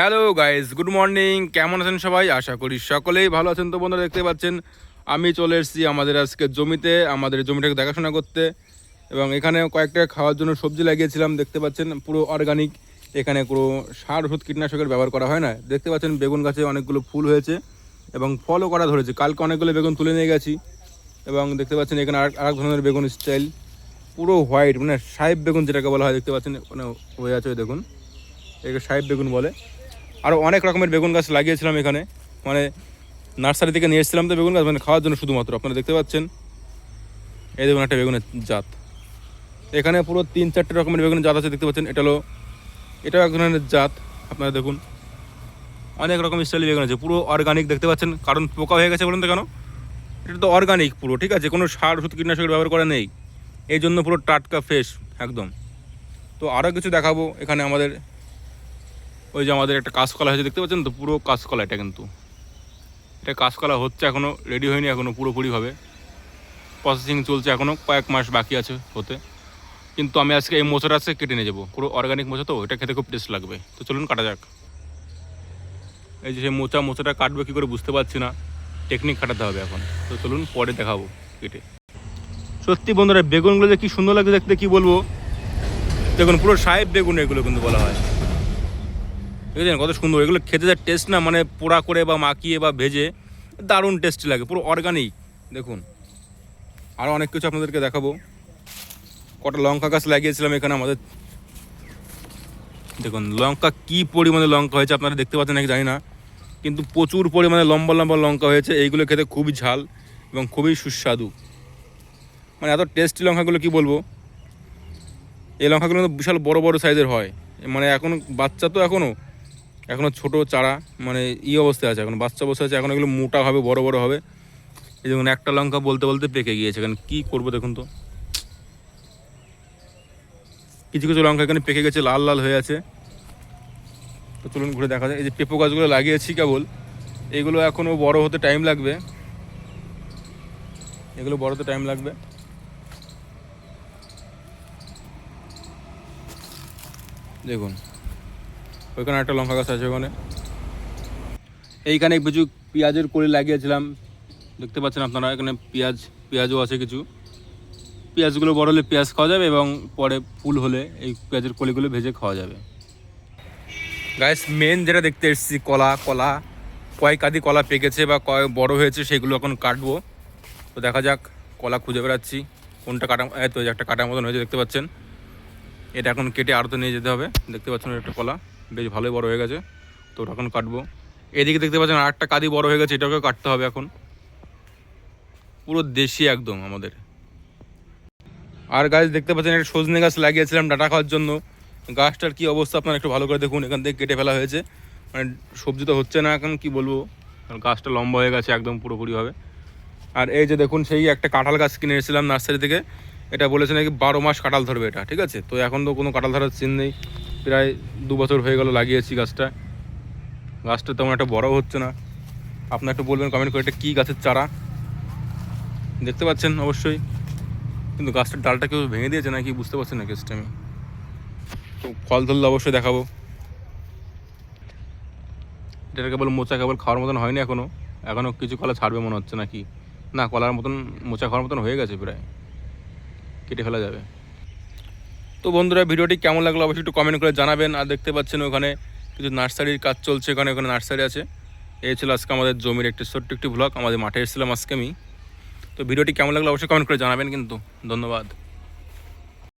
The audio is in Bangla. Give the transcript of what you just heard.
হ্যালো গাইস গুড মর্নিং কেমন আছেন সবাই? আশা করি সকলেই ভালো আছেন তো বন্ধুরা দেখতে পাচ্ছেন। আমি চলে এসেছি আমাদের আজকে জমিতে, আমাদের জমিটাকে দেখাশোনা করতে। এবং এখানে কয়েকটা খাওয়ার জন্য সবজি লাগিয়েছিলাম, দেখতে পাচ্ছেন, পুরো অর্গানিক এখানে পুরো সার, ওষুধ, কীটনাশকের ব্যবহার করা হয় না। দেখতে পাচ্ছেন, বেগুন গাছে অনেকগুলো ফুল হয়েছে এবং ফলও করা ধরেছে। কালকে অনেকগুলো বেগুন তুলে নিয়ে গেছি। এবং দেখতে পাচ্ছেন, এখানে আর আরেক ধরনের বেগুন স্টাইল পুরো হোয়াইট মানে সাহেব বেগুন যেটাকে বলা হয়, দেখতে পাচ্ছেন মানে হয়ে আছে, দেখুন। একে সাহেব বেগুন বলে। আরও অনেক রকমের বেগুন গাছ লাগিয়েছিলাম এখানে। মানে নার্সারি থেকে নিয়ে এসেছিলাম তো বেগুন গাছ মানে খাওয়ার জন্য শুধুমাত্র। আপনারা দেখতে পাচ্ছেন? এই দেখুন একটা বেগুনের জাত। এখানে পুরো তিন চারটে রকমের বেগুনের জাত আছে, দেখতে পাচ্ছেন? এটা হলো, এটাও এক ধরনের জাত। আপনারা দেখুন, অনেক রকম স্টাইল বেগুন আছে। পুরো অর্গানিক দেখতে পাচ্ছেন? কারণ পোকা হয়ে গেছে বলুন তো কেন? এটা তো অর্গানিক পুরো, ঠিক আছে? কোনো সার, ওষুধ, কীটনাশকের ব্যবহার করা নেই। এই জন্য পুরো টাটকা ফ্রেশ একদম। তো আরও কিছু দেখাবো এখানে আমাদের ওই যে আমাদের একটা কাঁচকলা হয়েছে, দেখতে পাচ্ছেন তো? পুরো কাঁচকলা এটা কিন্তু। এটা কাঁচকলা হচ্ছে এখনও রেডি হয়নি এখনও পুরোপুরিভাবে। প্রসেসিং চলছে এখনও কয়েক মাস বাকি আছে হতে। কিন্তু আমি আজকে এই মোচাটা আছে কেটে নিয়ে যাব। পুরো অর্গানিক মোচা তো, এটা খেতে খুব টেস্ট লাগবে। তো চলুন, কাটা যাক। এই যে সেই মোচা, মোচাটা কাটবে কী করে বুঝতে পারছি না। টেকনিক খাটাতে হবে এখন। তো চলুন, পরে দেখাবো কেটে। সত্যি বন্ধুরা বেগুনগুলো যে কী সুন্দর লাগছে দেখতে, কী বলব? দেখুন, পুরো সাহেব বেগুন এগুলো কিন্তু বলা হয়। বুঝলেন কত সুন্দর? এগুলো খেতে যা টেস্ট না মানে পোড়া করে বা মাখিয়ে বা ভেজে, দারুণ টেস্টি লাগে, পুরো অর্গানিক দেখুন। আরও অনেক কিছু আপনাদেরকে দেখাবো। কটা লঙ্কা গাছ লাগিয়েছিলাম এখানে আমাদের। দেখুন, লঙ্কা কি পরিমাণে লঙ্কা হয়েছে আপনারা দেখতে পাচ্ছেন নাকি জানি না। কিন্তু প্রচুর পরিমাণে লম্বা লম্বা লঙ্কা হয়েছে, এইগুলো খেতে খুবই ঝাল এবং খুবই সুস্বাদু। মানে এত টেস্টি লঙ্কাগুলো কি বলব? এই লঙ্কাগুলো বিশাল বড় বড় সাইজের হয়। মানে এখন বাচ্চা তো এখনও এখনও ছোট চারা মানে ই অবস্থায় আছে, এখন বাচ্চা অবস্থায় আছে, এখন এগুলো মোটা হবে, বড় বড় হবে। এই দেখুন, একটা লঙ্কা বলতে বলতে পেকে গিয়েছে, এখন কী করব দেখুন তো। কিছু কিছু লঙ্কা এখানে পেকে গেছে, লাল লাল হয়ে আছে। তো চলুন ঘুরে দেখা যায় এই যে পেঁপো গাছগুলো লাগিয়েছি কেবল, এগুলো এখনও বড় হতে টাইম লাগবে। এগুলো বড় হতে টাইম লাগবে। দেখুন ওইখানে একটা লঙ্কা গাছ আছে ওখানে। এইখানে কিছু পেঁয়াজের কলি লাগিয়েছিলাম। দেখতে পাচ্ছেন আপনারা, এখানে পেঁয়াজ, পেঁয়াজও আছে কিছু। পেঁয়াজগুলো বড় হলে পেঁয়াজ খাওয়া যাবে এবং পরে ফুল হলে এই পেঁয়াজের কলিগুলো ভেজে খাওয়া যাবে। গাইস মেন যেটা দেখতে এসেছি, কলা কলা। কয়েক আদি কলা পেকেছে বা কয়েক বড় হয়েছে, সেগুলো এখন কাটবো। তো দেখা যাক, কলা খুঁজে বেড়াচ্ছি। কোনটা কাটা তো একটা কাটার মতন হয়েছে, দেখতে পাচ্ছেন। এটা এখন কেটে আড়তে নিয়ে যেতে হবে। দেখতে পাচ্ছেন একটা কলা। বেশ ভালোই বড় হয়ে গেছে। তো ওটা এখন কাটবো। এদিকে দেখতে পাচ্ছেন আর একটা কাদি বড় হয়ে গেছে, এটাকেও কাটতে হবে এখন। পুরো দেশি একদম আমাদের। আর গাছ দেখতে পাচ্ছেন একটা সজনে গাছ লাগিয়েছিলাম ডাটা খাওয়ার জন্য। গাছটার কি অবস্থা আপনারা একটু ভালো করে দেখুন, এখান থেকে কেটে ফেলা হয়েছে। মানে সবজি তো হচ্ছে না এখন, কি বলব? গাছটা লম্বা হয়ে গেছে, একদম পুরোপুরিভাবে। আর এই যে দেখুন, সেই একটা কাঁঠাল গাছ কিনে এসেছিলাম নার্সারি থেকে। এটা বলেছে নাকি বারো মাস কাঁঠাল ধরবে এটা, ঠিক আছে? তো এখন তো কোনো কাঁঠাল ধরার চিন নেই। প্রায় দু বছর হয়ে গেল লাগিয়েছি গাছটা। গাছটা তেমন একটা বড়ও হচ্ছে না। আপনার একটু বলবেন কমেন্ট করে এটা কী গাছের চারা? দেখতে পাচ্ছেন অবশ্যই। কিন্তু গাছটার ডালটা কেউ ভেঙে দিয়েছে নাকি বুঝতে পারছি না কেসটা আমি। তো ফল ধরলে অবশ্যই দেখাবো। এটা কেবল মোচা কেবল খাওয়ার মতন হয়নি এখনও এখনও কিছু কলা ছাড়বে মনে হচ্ছে নাকি? না, কলার মতন, মোচা খাওয়ার মতন হয়ে গেছে প্রায়। কেটে ফেলা যাবে। তো বন্ধুরা, ভিডিওটি কেমন লাগল অবশ্যই একটু কমেন্ট করে জানাবেন। আর দেখতে পাচ্ছেন ওখানে কিছু নার্সারির কাজ চলছে ওখানে ওখানে নার্সারি আছে। এই ছিল আজকে আমাদের জমির একটি ছোট্ট একটি ব্লগ আমাদের মাঠে এসেছিলাম আজকে আমি। তো ভিডিওটি কেমন লাগল অবশ্যই কমেন্ট করে জানাবেন কিন্তু। ধন্যবাদ।